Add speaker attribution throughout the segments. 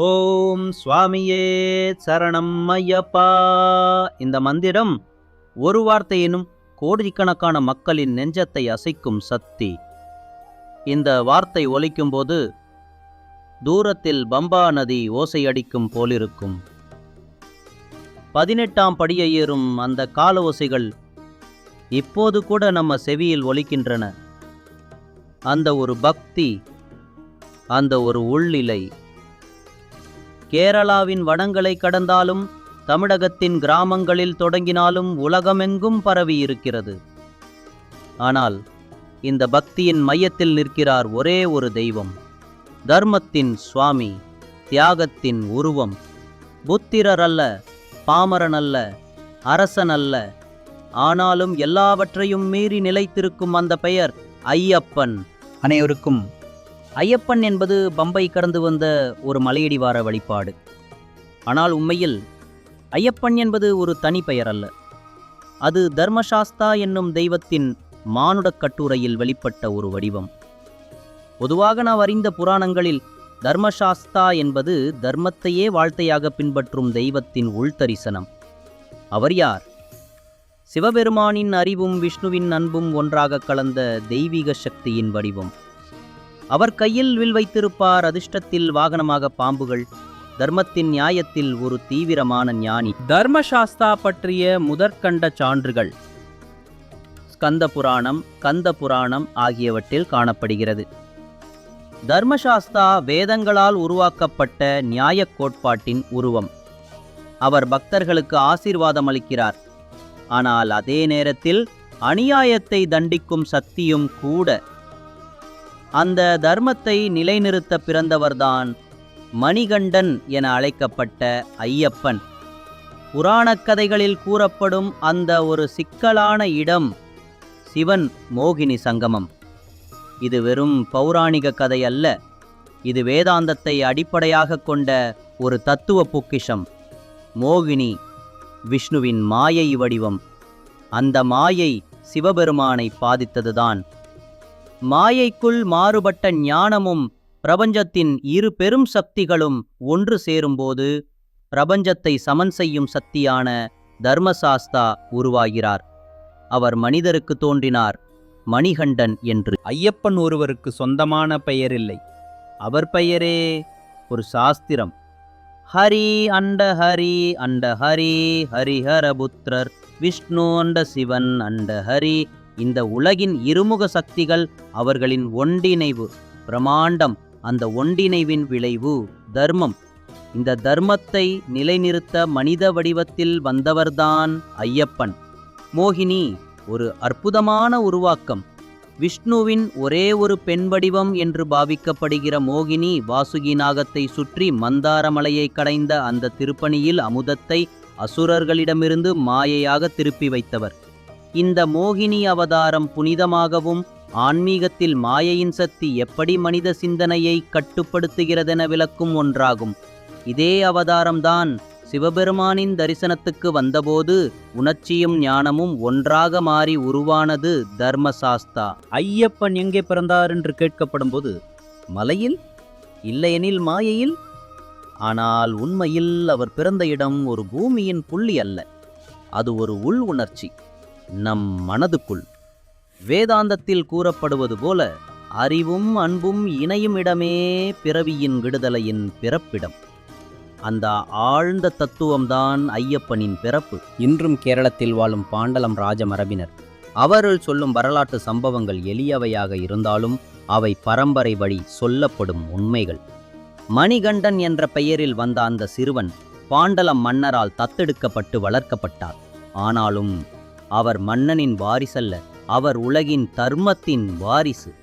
Speaker 1: ஓம் சுவாமியே சரணம் ஐயப்பா. இந்த மந்திரம் ஒரு வார்த்தையினும் கோடிக்கணக்கான மக்களின் நெஞ்சத்தை அசைக்கும் சக்தி. இந்த வார்த்தை ஒலிக்கும்போது தூரத்தில் பம்பா நதி ஓசையடிக்கும் போலிருக்கும். பதினெட்டாம் படியை ஏறும் அந்த கால ஓசைகள் இப்போது கூட நம்ம செவியில் ஒலிக்கின்றன. அந்த ஒரு பக்தி அந்த ஒரு உள்ளிலை கேரளாவின் வனங்களை கடந்தாலும் தமிழகத்தின் கிராமங்களில் தொடங்கினாலும் உலகமெங்கும் பரவி இருக்கிறது ஆனால் இந்த பக்தியின் மையத்தில் நிற்கிறார் ஒரே ஒரு தெய்வம் தர்மத்தின் சுவாமி தியாகத்தின் உருவம். புத்திரர் அல்ல பாமரன் அல்ல அரசன் அல்ல ஆனாலும் எல்லாவற்றையும் மீறி நிலைத்திருக்கும் அந்த பெயர் ஐயப்பன். அனைவருக்கும் ஐயப்பன் என்பது பம்பை கடந்து வந்த ஒரு மலையடிவார வழிபாடு. ஆனால் உண்மையில் ஐயப்பன் என்பது ஒரு தனி பெயர் அல்ல. அது தர்மசாஸ்தா என்னும் தெய்வத்தின் மானுடக் கட்டுரையில் வெளிப்பட்ட ஒரு வடிவம். பொதுவாக நாம் அறிந்த புராணங்களில் தர்மசாஸ்தா என்பது தர்மத்தையே வாழ்த்தையாக பின்பற்றும் தெய்வத்தின் உள்தரிசனம். அவர் யார்? சிவபெருமானின் அறிவும் விஷ்ணுவின் அன்பும் ஒன்றாக கலந்த தெய்வீக சக்தியின் வடிவம். அவர் கையில் வில் வைத்திருப்பார் அதிர்ஷ்டத்தில் வாகனமாக பாம்புகள். தர்மத்தின் நியாயத்தில் ஒரு தீவிரமான ஞானி. தர்மசாஸ்தா பற்றிய முதற்கண்ட சான்றுகள். ஸ்கந்த புராணம் கந்த புராணம் ஆகியவற்றில் காணப்படுகிறது. தர்மசாஸ்தா வேதங்களால் உருவாக்கப்பட்ட நியாயக் கோட்பாட்டின் உருவம். அவர் பக்தர்களுக்கு ஆசீர்வாதம் அளிக்கிறார். ஆனால் அதே நேரத்தில் அநியாயத்தை தண்டிக்கும் சக்தியும் கூட அந்த தர்மத்தை நிலைநிறுத்த பிறந்தவர்தான் மணிகண்டன் என அழைக்கப்பட்ட ஐயப்பன். புராணக் கதைகளில் கூறப்படும் அந்த ஒரு சிக்கலான இடம் சிவன் மோகினி சங்கமம். இது வெறும் பௌராணிக கதை அல்ல இது வேதாந்தத்தை அடிப்படையாக கொண்ட ஒரு தத்துவ பொக்கிஷம். மோகினி விஷ்ணுவின் மாயை வடிவம் அந்த மாயை சிவபெருமானை பாதித்ததுதான். மாயைக்குள் மாறுபட்ட ஞானமும் பிரபஞ்சத்தின் இரு பெரும் சக்திகளும் ஒன்று சேரும்போது பிரபஞ்சத்தை சமன் செய்யும் சக்தியான தர்மசாஸ்தா உருவாகிறார். அவர் மனிதருக்கு தோன்றினார் மணிகண்டன் என்று. ஐயப்பன் ஒருவருக்கு சொந்தமான பெயரில்லை. அவர் பெயரே ஒரு சாஸ்திரம். ஹரி அண்ட ஹரி அண்ட ஹரி ஹரிஹரபுத்திரர். விஷ்ணு அண்ட சிவன் அண்ட ஹரி இந்த உலகின் இருமுக சக்திகள் அவர்களின் ஒன்றிணைவு பிரமாண்டம் அந்த ஒன்றிணைவின் விளைவு தர்மம். இந்த தர்மத்தை நிலைநிறுத்த மனித வடிவத்தில் வந்தவர்தான் ஐயப்பன். மோகினி ஒரு அற்புதமான உருவாக்கம். விஷ்ணுவின் ஒரே ஒரு பெண் வடிவம் என்று பாவிக்கப்படுகிற மோகினி வாசுகி நாகத்தை சுற்றி மந்தாரமலையை கடைந்த அந்த திருப்பணியில் அமுதத்தை அசுரர்களிடமிருந்து மாயையாக திருப்பி வைத்தவர். இந்த மோகினி அவதாரம் புனிதமாகவும் ஆன்மீகத்தில் மாயையின் சக்தி எப்படி மனித சிந்தனையை கட்டுப்படுத்துகிறதென விளக்கும் ஒன்றாகும். இதே அவதாரம்தான் சிவபெருமானின் தரிசனத்துக்கு வந்தபோது உணர்ச்சியும் ஞானமும் ஒன்றாக மாறி உருவானது தர்மசாஸ்தா. ஐயப்பன் எங்கே பிறந்தார் என்று கேட்கப்படும்போது மலையில்? இல்லையெனில் மாயையில்? ஆனால் உண்மையில் அவர் பிறந்த இடம் ஒரு பூமியின் புள்ளி அல்ல. அது ஒரு உள் உணர்ச்சி. நம் மனதுக்குள். வேதாந்தத்தில் கூறப்படுவது போல அறிவும் அன்பும் இணையும் இடமே பிறவியின் விடுதலையின் பிறப்பிடம். அந்த ஆழ்ந்த தத்துவம்தான் ஐயப்பனின் பிறப்பு. இன்றும் கேரளத்தில் வாழும் பாண்டலம் ராஜமரபினர். அவர்கள் சொல்லும் வரலாற்று சம்பவங்கள் எளியவையாக இருந்தாலும் அவை பரம்பரை வழி சொல்லப்படும் உண்மைகள். மணிகண்டன் என்ற பெயரில் வந்த அந்த சிறுவன் பாண்டலம் மன்னரால் தத்தெடுக்கப்பட்டு வளர்க்கப்பட்டார் ஆனாலும் அவர் மன்னனின் வாரிசல்ல அவர் உலகின் தர்மத்தின் வாரிசு.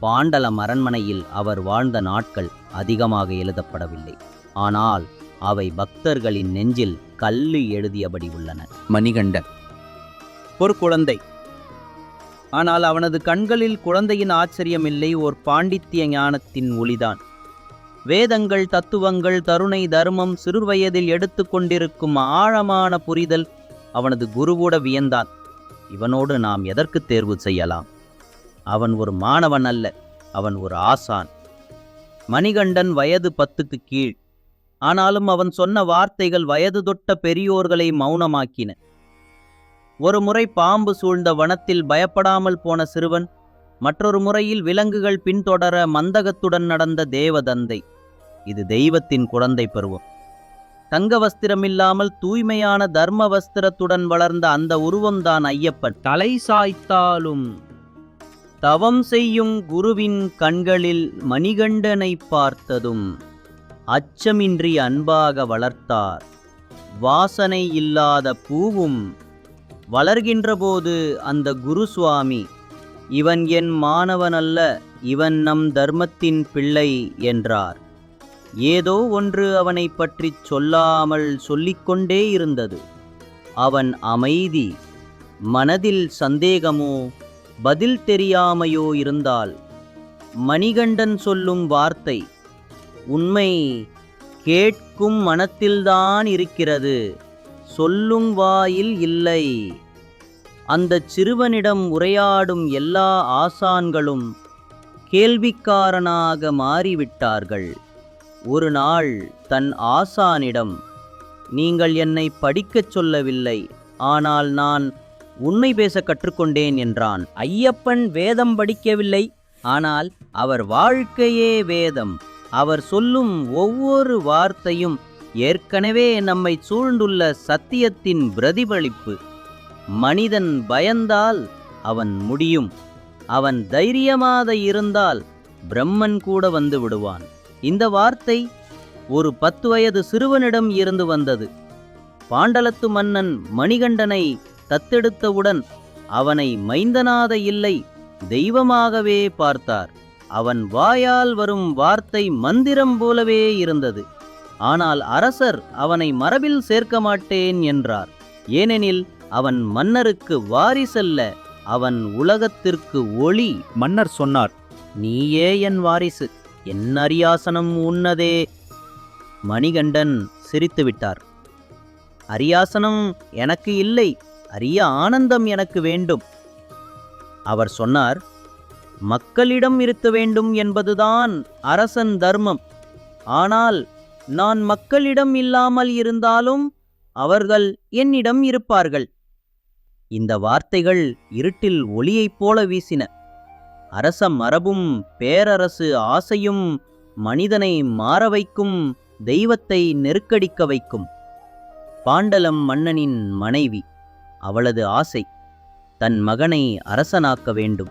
Speaker 1: பாண்டலம் அரண்மனையில் அவர் வாழ்ந்த நாட்கள் அதிகமாக எழுதப்படவில்லை. ஆனால் அவை பக்தர்களின் நெஞ்சில் கல்லு எழுதியபடி உள்ளன. மணிகண்டன் ஒரு குழந்தை. ஆனால் அவனது கண்களில் குழந்தையின் ஆச்சரியமில்லை ஓர் பாண்டித்ய ஞானத்தின் ஒளிதான். வேதங்கள் தத்துவங்கள் தருணை தர்மம் சிறுவயதில் எடுத்துக்கொண்டிருக்கும் ஆழமான புரிதல் அவனது குருவோட வியந்தான். இவனோடு நாம் எதற்கு தேர்வு செய்யலாம்? அவன் ஒரு மாணவன் அல்ல அவன் ஒரு ஆசான். மணிகண்டன் வயது பத்துக்கு கீழ். ஆனாலும் அவன் சொன்ன வார்த்தைகள் வயது தொட்ட பெரியோர்களை மௌனமாக்கின. ஒரு முறை பாம்பு சூழ்ந்த வனத்தில் பயப்படாமல் போன சிறுவன் மற்றொரு முறையில் விலங்குகள் பின்தொடர மந்தகத்துடன் நடந்த தேவதந்தை. இது தெய்வத்தின் குழந்தை பருவம். தங்க வஸ்திரமில்லாமல் தூய்மையான தர்ம வஸ்திரத்துடன் வளர்ந்த அந்த உருவம்தான் ஐயப்பன். தலை சாய்த்தாலும் தவம் செய்யும் குருவின் கண்களில் மணிகண்டனை பார்த்ததும் அச்சமின்றி அன்பாக வளர்த்தார். வாசனை இல்லாத பூவும் வளர்கின்றபோது அந்த குரு சுவாமி இவன் என் மாணவனல்ல இவன் நம் தர்மத்தின் பிள்ளை என்றார். ஏதோ ஒன்று அவனை பற்றிச் சொல்லாமல் சொல்லிக்கொண்டே இருந்தது. அவன் அமைதி மனதில் சந்தேகமோ பதில் தெரியாமையோ இருந்தால் மணிகண்டன் சொல்லும் வார்த்தை உண்மை கேட்கும் மனத்தில்தான் இருக்கிறது சொல்லும் வாயில் இல்லை அந்தச் சிறுவனிடம் உரையாடும் எல்லா ஆசான்களும் கேள்விக்காரனாக மாறிவிட்டார்கள். ஒரு நாள் தன் ஆசானிடம் நீங்கள் என்னை படிக்கச் சொல்லவில்லை ஆனால் நான் உண்மை பேச கற்றுக்கொண்டேன் என்றான். ஐயப்பன் வேதம் படிக்கவில்லை ஆனால் அவர் வாழ்க்கையே வேதம். அவர் சொல்லும் ஒவ்வொரு வார்த்தையும் ஏற்கனவே நம்மை சூழ்ந்துள்ள சத்தியத்தின் பிரதிபலிப்பு. மனிதன் பயந்தால் அவன் முடியும். அவன் தைரியமாக இருந்தால் பிரம்மன் கூட வந்து விடுவான். இந்த வார்த்தை ஒரு பத்து வயது சிறுவனிடம் இருந்து வந்தது. பாண்டலத்து மன்னன் மணிகண்டனை தத்தெடுத்தவுடன் அவனை மைந்தனாத இல்லை தெய்வமாகவே பார்த்தார். அவன் வாயால் வரும் வார்த்தை மந்திரம் போலவே இருந்தது. ஆனால் அரசர் அவனை மரபில் சேர்க்க மாட்டேன் என்றார். ஏனெனில் அவன் மன்னருக்கு வாரிசல்ல அவன் உலகத்திற்கு ஒளி.
Speaker 2: மன்னர் சொன்னார்
Speaker 1: நீயே என் வாரிசு. என் அரியாசனம் உன்னதே. மணிகண்டன் சிரித்து விட்டார். அரியாசனம் எனக்கு இல்லை அரிய ஆனந்தம் எனக்கு வேண்டும். அவர் சொன்னார் மக்களிடம் இருக்க வேண்டும் என்பதுதான் அரசன் தர்மம். ஆனால் நான் மக்களிடம் இல்லாமல் இருந்தாலும் அவர்கள் என்னிடம் இருப்பார்கள். இந்த வார்த்தைகள் இருட்டில் ஒளியைப் போல வீசின. அரச மரபும் பேரரசு ஆசையும் மனிதனை மாற வைக்கும் தெய்வத்தை நெருக்கடிக்க வைக்கும். பாண்டலம் மன்னனின் மனைவி. அவளது ஆசை தன் மகனை அரசனாக்க வேண்டும்.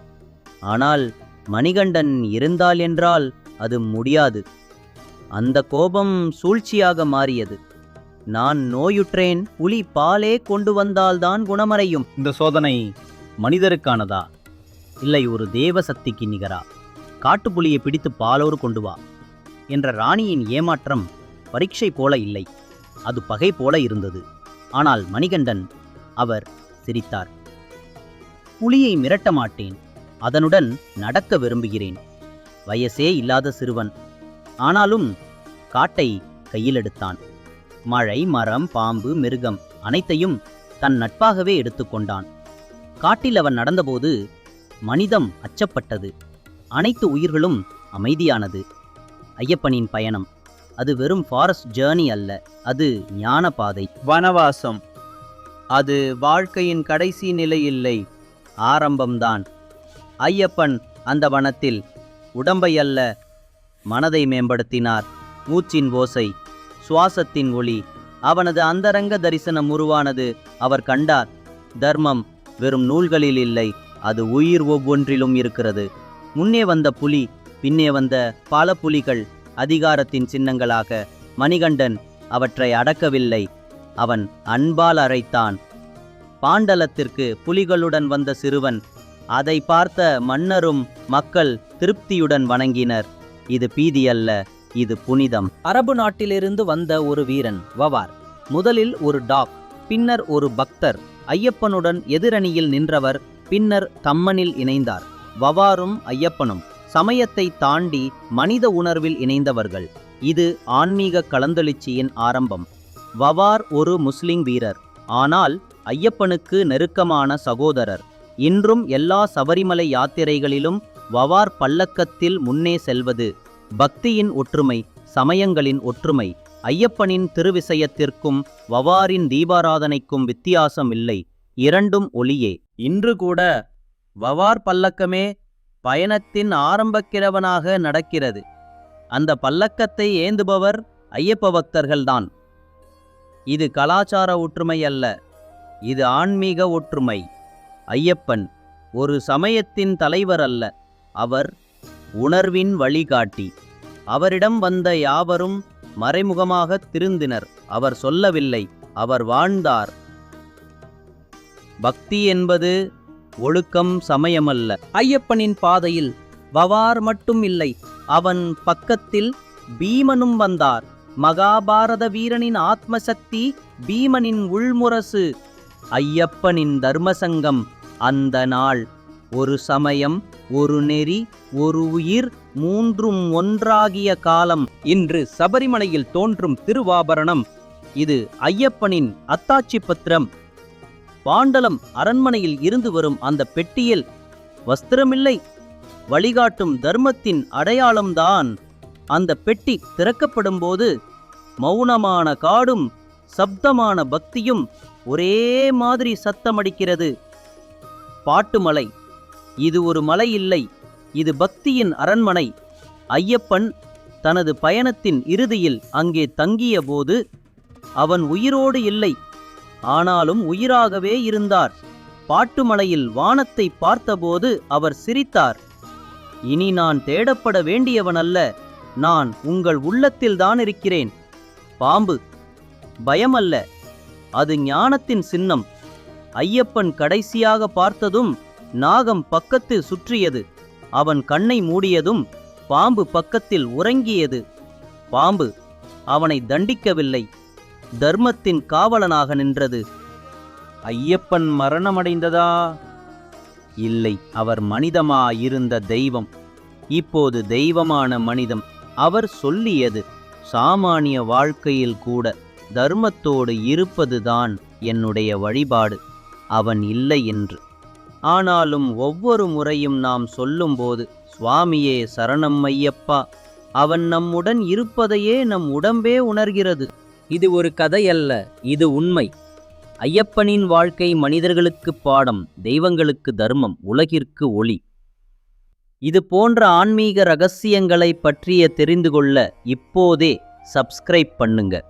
Speaker 1: ஆனால் மணிகண்டன் இருந்தால் என்றால் அது முடியாது. அந்த கோபம் சூழ்ச்சியாக மாறியது. நான் நோயுற்றேன் புலி பாலே கொண்டு வந்தால்தான் குணமறையும்.
Speaker 2: இந்த சோதனை
Speaker 1: மனிதருக்கானதா? இல்லை ஒரு தேவ சக்திக்கு நிகரா? காட்டுப்புலியை பிடித்து பாலோடு கொண்டு வா என்ற ராணியின் ஏமாற்றம் பரீட்சை போல இல்லை. அது பகை போல இருந்தது. ஆனால் மணிகண்டன் அவர் சிரித்தார். புலியை மிரட்ட மாட்டேன். அதனுடன் நடக்க விரும்புகிறேன். வயசே இல்லாத சிறுவன். ஆனாலும் காட்டை கையில் எடுத்தான். மழை மரம் பாம்பு மிருகம் அனைத்தையும் தன் நட்பாகவே எடுத்துக்கொண்டான். காட்டில் அவன் நடந்தபோது மனிதம் அச்சப்பட்டது. அனைத்து உயிர்களும் அமைதியானது. ஐயப்பனின் பயணம். அது வெறும் ஃபாரஸ்ட் ஜேர்னி அல்ல. அது ஞான பாதை வனவாசம். அது வாழ்க்கையின் கடைசி நிலை இல்லை. ஆரம்பம்தான். ஐயப்பன் அந்த வனத்தில் உடம்பை அல்ல மனதை மேம்படுத்தினார். மூச்சின் ஓசை சுவாசத்தின் ஒளி அவனது அந்தரங்க தரிசனம் உருவானது அவர் கண்டார். தர்மம் வெறும் நூல்களில் இல்லை. அது உயிர் ஒவ்வொன்றிலும் இருக்கிறது. முன்னே வந்த புலி பின்னே வந்த பல புலிகள் அதிகாரத்தின் சின்னங்களாக மணிகண்டன் அவற்றை அடக்கவில்லை. அவன் அன்பால் அரைத்தான். பாண்டலத்திற்கு புலிகளுடன் வந்த சிறுவன் அதை பார்த்த மன்னரும் மக்கள் திருப்தியுடன் வணங்கினர். இது பீதி அல்ல இது புனிதம். அரபு நாட்டிலிருந்து வந்த ஒரு வீரன் வவார். முதலில் ஒரு டாக் பின்னர் ஒரு பக்தர். ஐயப்பனுடன் எதிரணியில் நின்றவர் பின்னர் தம்மனில் இணைந்தார். வவாரும் ஐயப்பனும் சமயத்தை தாண்டி மனித உணர்வில் இணைந்தவர்கள். இது ஆன்மீக கலந்தெழுச்சியின் ஆரம்பம். வவார் ஒரு முஸ்லிம் வீரர். ஆனால் ஐயப்பனுக்கு நெருக்கமான சகோதரர். இன்றும் எல்லா சபரிமலை யாத்திரைகளிலும் வவார் பல்லக்கத்தில் முன்னே செல்வது பக்தியின் ஒற்றுமை சமயங்களின் ஒற்றுமை. ஐயப்பனின் திருவிசயத்திற்கும் வவாரின் தீபாராதனைக்கும் வித்தியாசம் இல்லை. இரண்டும் ஒளியே. இன்று கூட வவார் பல்லக்கமே பயணத்தின் ஆரம்பக்கிரவனாக நடக்கிறது. அந்த பல்லக்கத்தை ஏந்துபவர் ஐயப்ப பக்தர்கள்தான் இது கலாச்சார ஒற்றுமை அல்ல இது ஆன்மீக ஒற்றுமை. ஐயப்பன் ஒரு சமயத்தின் தலைவர் அல்ல அவர் உணர்வின் வழிகாட்டி. அவரிடம் வந்த யாவரும் மறைமுகமாக திருந்தினர் அவர் சொல்லவில்லை அவர் வாழ்ந்தார். பக்தி என்பது ஒழுக்கம் சமயமல்ல. ஐயப்பனின் பாதையில் வவார் மட்டும் இல்லை அவன் பக்கத்தில் பீமனும் வந்தார். மகாபாரத வீரனின் ஆத்மசக்தி பீமனின் உள்முரசு. ஐயப்பனின் தர்மசங்கம் அந்த நாள். ஒரு சமயம் ஒரு நெறி ஒரு உயிர் மூன்றும் ஒன்றாகிய காலம். இன்று சபரிமலையில் தோன்றும் திருவாபரணம். இது ஐயப்பனின் அத்தாட்சி பத்திரம். பாண்டலம் அரண்மனையில் இருந்து வரும் அந்த பெட்டியில் வஸ்திரமில்லை வழிகாட்டும் தர்மத்தின் அடையாளம்தான். அந்த பெட்டி திறக்கப்படும்போது மௌனமான காடும் சப்தமான பக்தியும் ஒரே மாதிரி சத்தமடிக்கிறது. பாட்டுமலை இது ஒரு மலை இல்லை இது பக்தியின் அரண்மனை. ஐயப்பன் தனது பயணத்தின் இறுதியில் அங்கே தங்கிய போது அவன் உயிரோடு இல்லை ஆனாலும் உயிராகவே இருந்தார். பாட்டுமலையில் வானத்தை பார்த்தபோது அவர் சிரித்தார். இனி நான் தேடப்பட வேண்டியவனல்ல நான் உங்கள் உள்ளத்தில்தான் இருக்கிறேன். பாம்பு பயமல்ல அது ஞானத்தின் சின்னம். ஐயப்பன் கடைசியாக பார்த்ததும் நாகம் பக்கத்தில் சுற்றியது. அவன் கண்ணை மூடியதும் பாம்பு பக்கத்தில் உறங்கியது. பாம்பு அவனை தண்டிக்கவில்லை. தர்மத்தின் காவலனாக நின்றது. ஐயப்பன் மரணமடைந்ததா? இல்லை அவர் மனிதமாயிருந்த தெய்வம். இப்போது தெய்வமான மனிதம். அவர் சொல்லியது சாமானிய வாழ்க்கையில் கூட தர்மத்தோடு இருப்பதுதான் என்னுடைய வழிபாடு. அவன் இல்லை என்று. ஆனாலும் ஒவ்வொரு முறையும் நாம் சொல்லும்போது சுவாமியே சரணம் ஐயப்பா அவன் நம்முடன் இருப்பதையே நம் உடம்பே உணர்கிறது. இது ஒரு கதை அல்ல இது உண்மை. ஐயப்பனின் வாழ்க்கை மனிதர்களுக்கு பாடம் தெய்வங்களுக்கு தர்மம் உலகிற்கு ஒளி. இது போன்ற ஆன்மீக ரகசியங்களை பற்றிய தெரிந்து கொள்ள இப்போதே சப்ஸ்கிரைப் பண்ணுங்க.